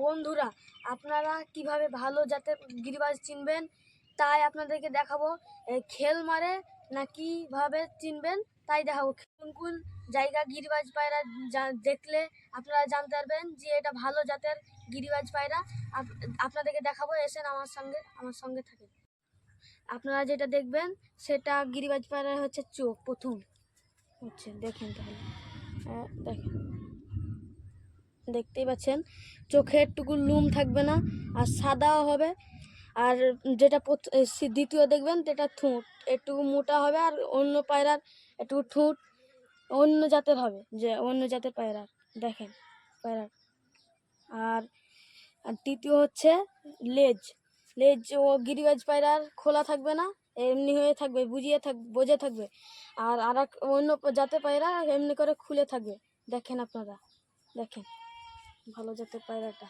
বন্ধুরা, আপনারা কীভাবে ভালো জাতের গিরিবাজ চিনবেন, তাই আপনাদেরকে দেখাবো খেল মারে না কীভাবে চিনবেন, তাই দেখাবো। কোন কোন জায়গা গিরিবাজ পায়রা দেখলে আপনারা জানতে পারবেন যে এটা ভালো জাতের গিরিবাজ পায়রা। আপনাদেরকে দেখাবো, এসেন আমার সঙ্গে আমার সঙ্গে থাকেন। আপনারা যেটা দেখবেন, সেটা গিরিবাজ পায়রা হচ্ছে চোখ, প্রথম। হচ্ছে, দেখেন তাহলে। দেখেন। দেখতেই পাচ্ছেন। চোখে একটুকু লুম থাকবে না, আর সাদাও হবে। আর যেটা দ্বিতীয় দেখবেন, যেটা ঠোঁট, একটু মোটা হবে আর অন্য পায়রার একটু ঠোঁট অন্য জাতের হবে, যে অন্য জাতের পায়রার, দেখেন পায়রার। আর আর তৃতীয় হচ্ছে লেজ। লেজ ও গিরিবাজ পায়রার খোলা থাকবে না, এমনি হয়ে থাকবে, বুঝিয়ে থাক, বোঝে থাকবে। আর আর অন্য জাতের পায়রা এমনি করে খুলে থাকবে, দেখেন আপনারা, দেখেন। ভালো জাতের পায়রাটা।